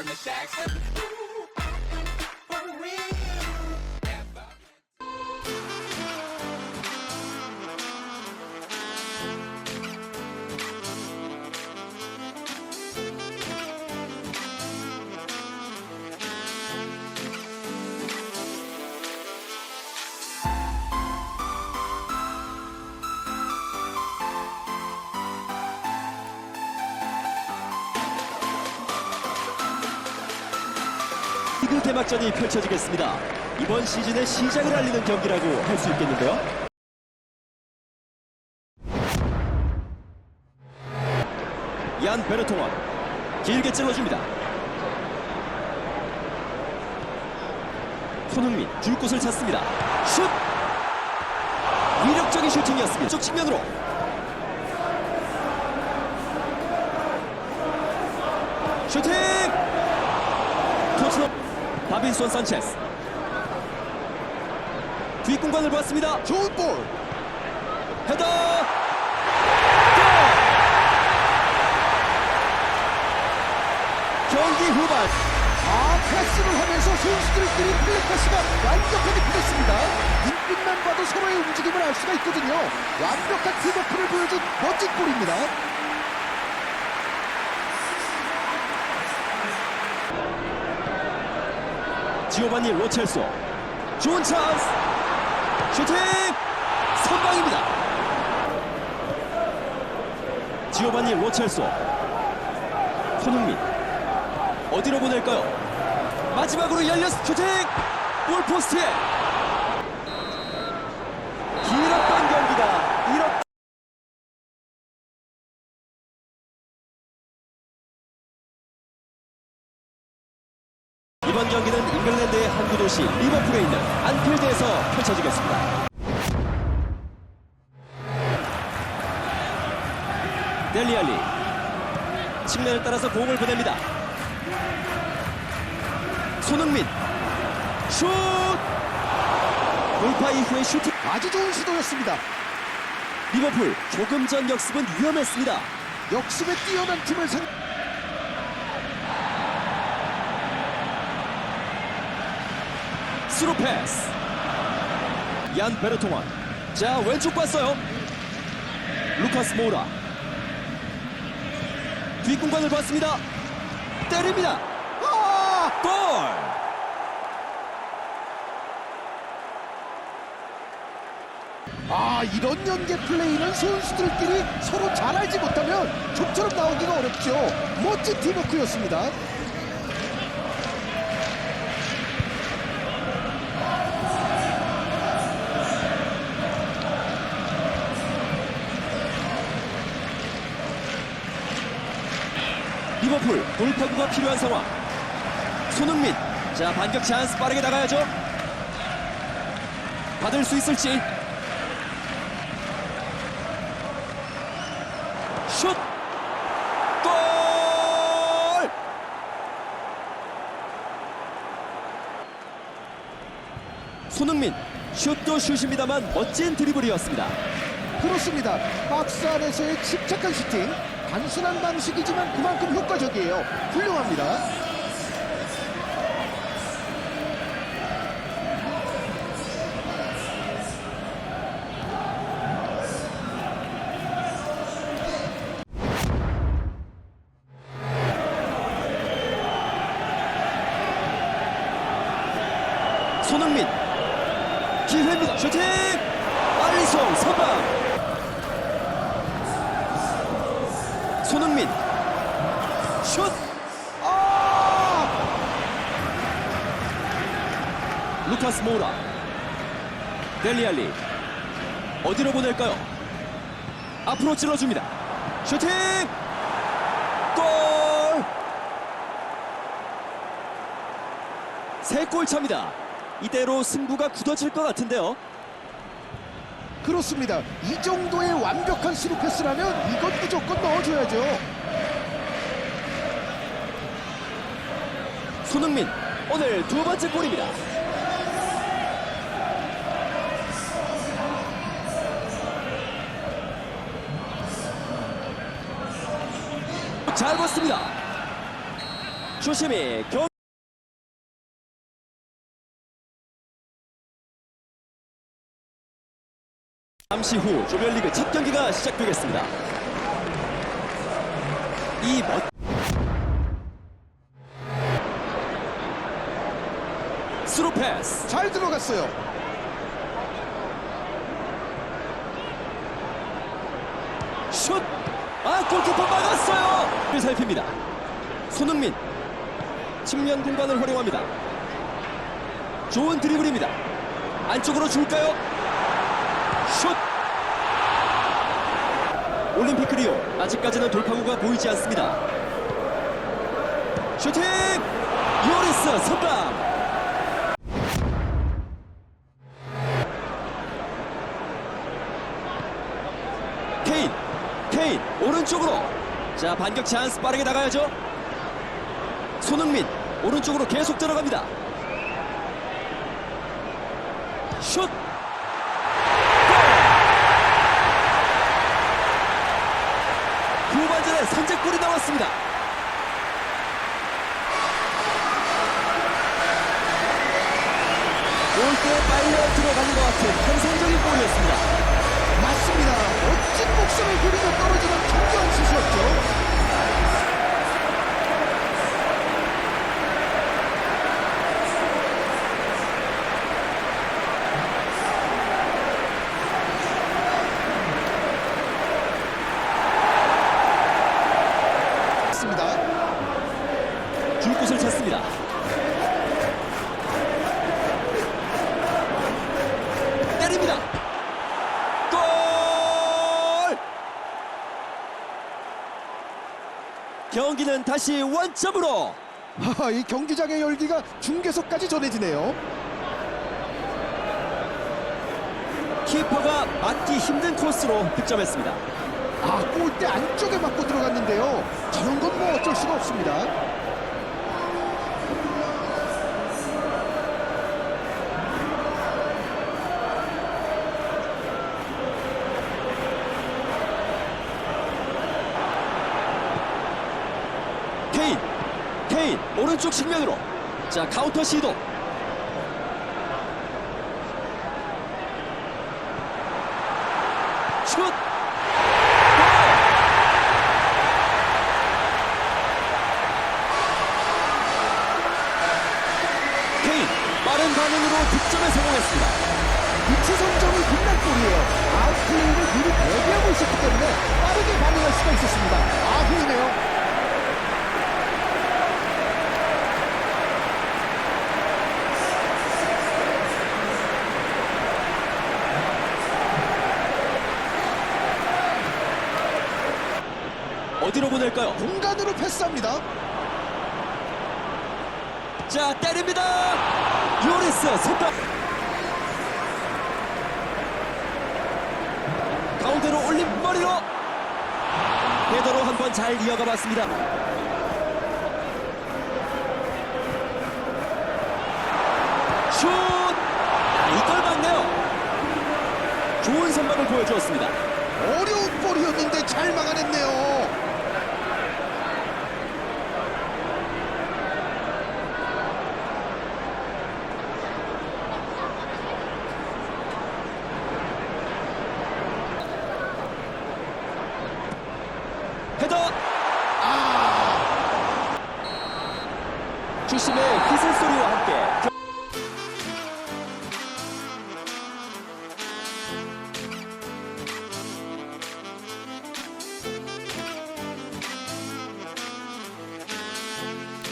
in the shacks. 리그 개막전이 펼쳐지겠습니다. 이번 시즌의 시작을 알리는 경기라고 할 수 있겠는데요. 얀 베르통원 길게 찔러줍니다. 손흥민 줄 곳을 찾습니다. 슛! 위력적인 슈팅이었습니다. 쪽 측면으로 슈팅! 토트넘 바빈손 산체스 뒷공간을 보았습니다 좋은 볼. 헤더 골! 경기 후반 아, 패스를 하면서 선수들끼리 플레이 패스가 완벽하게 붙었습니다. 눈빛만 봐도 서로의 움직임을 알 수가 있거든요. 완벽한 팀워크를 보여준 멋진 골입니다. 지오바니 로첼소. 좋은 찬스! 슈팅! 선방입니다. 지오바니 로첼소. 손흥민. 어디로 보낼까요? 마지막으로 열렸 슈팅! 골포스트에 리버풀에 있는 안필드에서 펼쳐지겠습니다. 델리알리 측면을 따라서 공을 보냅니다. 손흥민 슛 돌파 이후의 슈팅 아주 좋은 시도였습니다. 리버풀 조금 전 역습은 위험했습니다. 역습에 뛰어난 팀을 상 스루 패스. 얀 베르통원 자 왼쪽 봤어요. 루카스 모우라. 뒷공간을 봤습니다. 때립니다. 아! 골! 아, 이런 연계 플레이는 선수들끼리 서로 잘 알지 못하면 좀처럼 나오기가 어렵죠. 멋진 팀워크였습니다. 리버풀 돌파구가 필요한 상황 손흥민 자 반격 찬스 빠르게 나가야죠 받을 수 있을지 슛! 골! 손흥민 슛도 슛입니다만 멋진 드리블이었습니다. 그렇습니다. 박스 안에서의 침착한 슈팅. 단순한 방식이지만 그만큼 효과적이에요. 훌륭합니다. 손흥민 기회입니다. 슈팅! 알리송 선방 손흥민 슛! 아! 루카스 모우라 델리알리 어디로 보낼까요? 앞으로 찔러줍니다. 슈팅! 골! 세 골 차입니다. 이대로 승부가 굳어질 것 같은데요. 그렇습니다. 이 정도의 완벽한 스루 패스라면 이건 무조건 넣어줘야죠. 손흥민 오늘 두 번째 골입니다. 잘 봤습니다. 조심히 경 잠시 후 조별리그 첫 경기가 시작되겠습니다. 이 멋... 스루 패스 잘 들어갔어요. 슛! 아 골키퍼 막았어요! 살핍니다. 손흥민 측면 공간을 활용합니다. 좋은 드리블입니다. 안쪽으로 줄까요? 슛! 올림픽 리오 아직까지는 돌파구가 보이지 않습니다. 슈팅! 요리스 선방! 케인 케인 오른쪽으로 자 반격 찬스 빠르게 나가야죠 손흥민 오른쪽으로 계속 들어갑니다 슛 골! 후반전에 선제골이 나왔습니다 골대에 빨려 들어가는 것 같은 환상적인 골이었습니다 맞습니다. 멋진 목숨을 부리며 떨어지는 정교한 슛이었죠. 맞습니다. 줄 곳을 찾습니다. 때립니다. 골! 경기는 다시 원점으로 하하, 이 경기장의 열기가 중계석까지 전해지네요. 키퍼가 막기 힘든 코스로 득점했습니다. 아, 골대 안쪽에 맞고 들어갔는데요. 저런 건 뭐 어쩔 수가 없습니다. 오른쪽 측면으로 자 카운터 시도. 슛! 골! 케인 빠른 반응으로 득점에 성공했습니다. 위치 선정이 빛난 골이에요. 아웃플레이를 미리 대비하고 있었기 때문에 빠르게 반응할 수가 있었습니다. 아, 훌륭해요. 보낼까요? 공간으로 패스합니다. 자 때립니다. 요리스 선방. 가운데로 올린 머리로 헤더로 한번 잘 이어가 봤습니다. 슛! 아, 이걸 막네요. 좋은 선방을 보여주었습니다. 어려운 볼이었는데 잘 막아냈네요. 헤더! 아! 주심의 휘슬 소리와 함께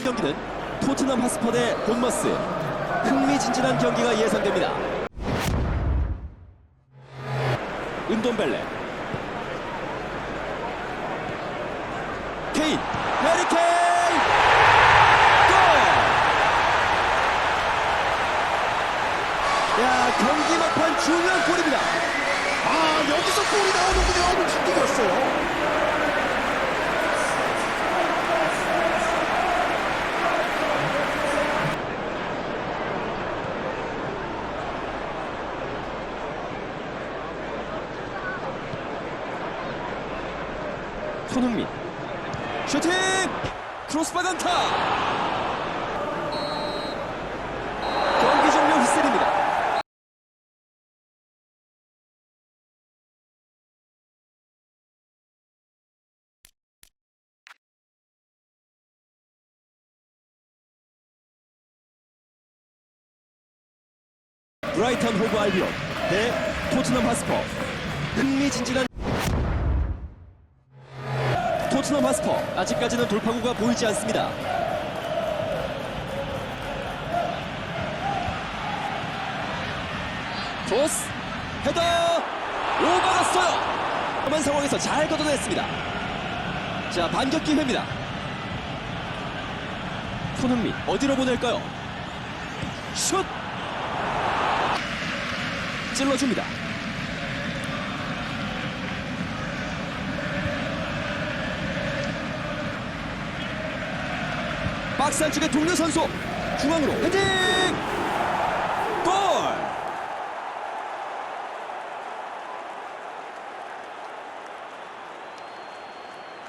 경기는 토트넘 하스퍼 대 본머스 흥미진진한 경기가 예상됩니다. 은돈벨레 케인 해리 케인 골! 야 경기 막판 중요한 골입니다. 아, 여기서 골이 나오는군요. 오늘 충격이었어요. 손흥민 슈팅! 크로스바 강타! 경기 종료 휘슬입니다. 브라이턴 호브 알비온 대 토트넘 하스퍼. 흥미진진한 토트넘 하스퍼 아직까지는 돌파구가 보이지 않습니다. 토스 헤더 오버갔어요. 그런 상황에서 잘 걷어냈습니다. 자 반격 기회입니다. 손흥민 어디로 보낼까요? 슛 찔러줍니다. 박스 안쪽에 동료 선수 중앙으로 헤딩 골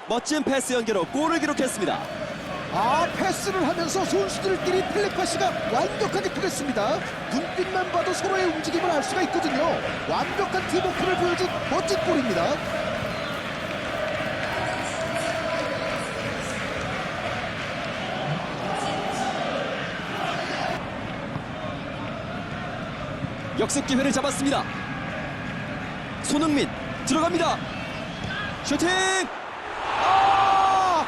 멋진 패스 연계로 골을 기록했습니다 아 패스를 하면서 선수들끼리 텔레파시가 완벽하게 통했습니다. 눈빛만 봐도 서로의 움직임을 알 수가 있거든요. 완벽한 팀워크를 보여준 멋진 골입니다. 역습 기회를 잡았습니다. 손흥민 들어갑니다. 슈팅! 아!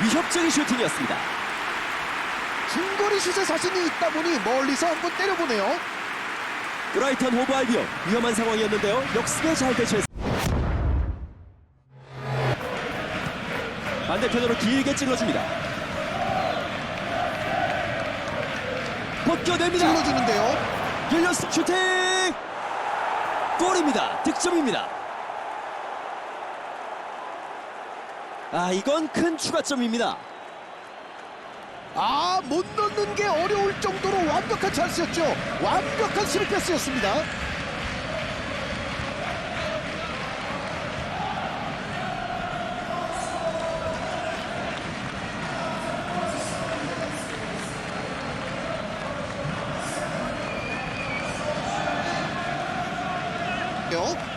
위협적인 슈팅이었습니다. 중거리 슛에 자신이 있다 보니 멀리서 한번 때려보네요. 브라이턴 호브 알비온 위험한 상황이었는데요. 역습에 잘 대처했습니다. 반대편으로 길게 찔러줍니다. 벗겨냅니다. 찔러주는데요. 길렸어 슈팅 골입니다 득점입니다 아 이건 큰 추가점입니다 아, 못 넣는 게 어려울 정도로 완벽한 찬스였죠. 완벽한 스루 패스였습니다.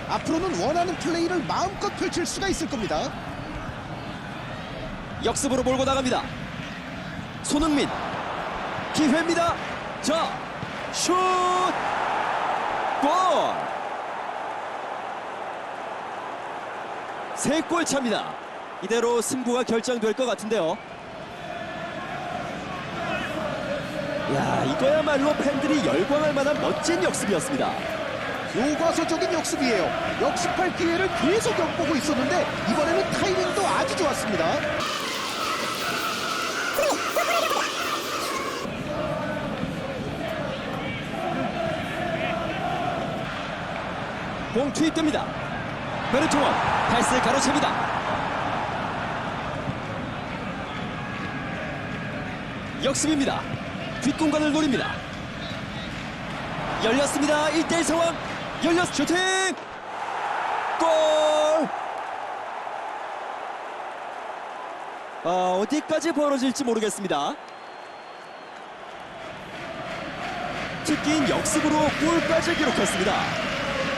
앞으로는 원하는 플레이를 마음껏 펼칠 수가 있을 겁니다. 역습으로 몰고 나갑니다. 손흥민. 기회입니다. 자 슛! 골! 세골 차입니다. 이대로 승부가 결정될 것 같은데요. 야 이거야말로 팬들이 열광할 만한 멋진 역습이었습니다 교과서적인 역습이에요. 역습할 기회를 계속 엿보고 있었는데 이번에는 타이밍도 아주 좋았습니다. 공 투입됩니다. 베르토원 패스 가로챕니다. 역습입니다. 뒷공간을 노립니다. 열렸습니다. 1대1 상황. 열렸 슈팅! 골! 아, 어디까지 벌어질지 모르겠습니다. 특기인 역습으로 골까지 기록했습니다.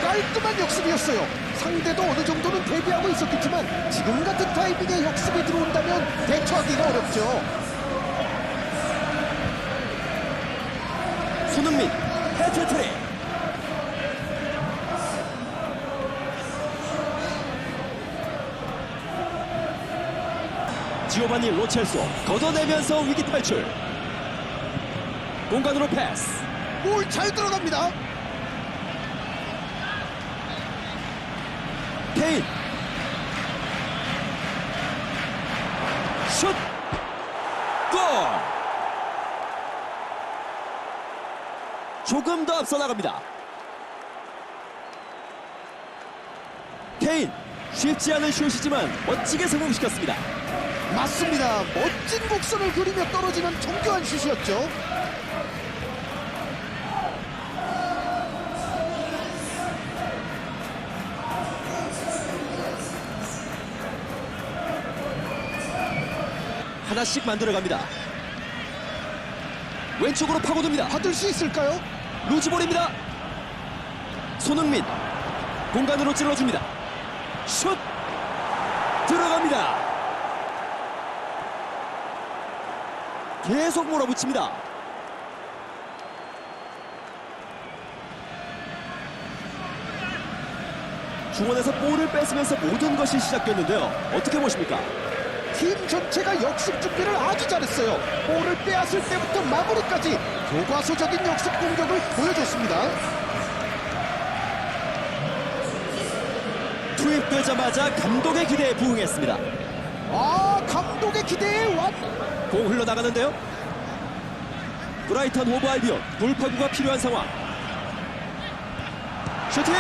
깔끔한 역습이었어요. 상대도 어느 정도는 대비하고 있었겠지만 지금 같은 타이밍에 역습이 들어온다면 대처하기가 어렵죠. 손흥민 헤트트릭 지오바니 로첼소 걷어내면서 위기 탈출 공간으로 패스 골잘 들어갑니다. 케인 슛! 골! 조금 더 앞서 나갑니다. 케인 쉽지 않은 슛이지만 멋지게 성공시켰습니다. 맞습니다. 멋진 곡선을 그리며 떨어지는 정교한 슛이었죠. 하나씩 만들어갑니다. 왼쪽으로 파고듭니다. 받을 수 있을까요? 루즈볼입니다. 손흥민 공간으로 찔러줍니다. 슛 들어갑니다. 계속 몰아붙입니다. 중원에서 볼을 뺏으면서 모든 것이 시작됐는데요. 어떻게 보십니까? 팀 전체가 역습 준비를 아주 잘했어요. 볼을 빼앗을 때부터 마무리까지 교과서적인 역습 공격을 보여줬습니다. 투입되자마자 감독의 기대에 부응했습니다. 아, 감독의 기대에 완공 흘러나가는데요. 브라이턴 호브 알비온 돌파구가 필요한 상황. 슈팅! 골!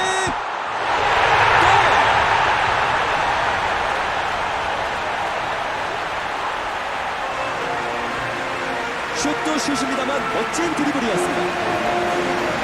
슛도 슛입니다만 멋진 드리블이었습니다.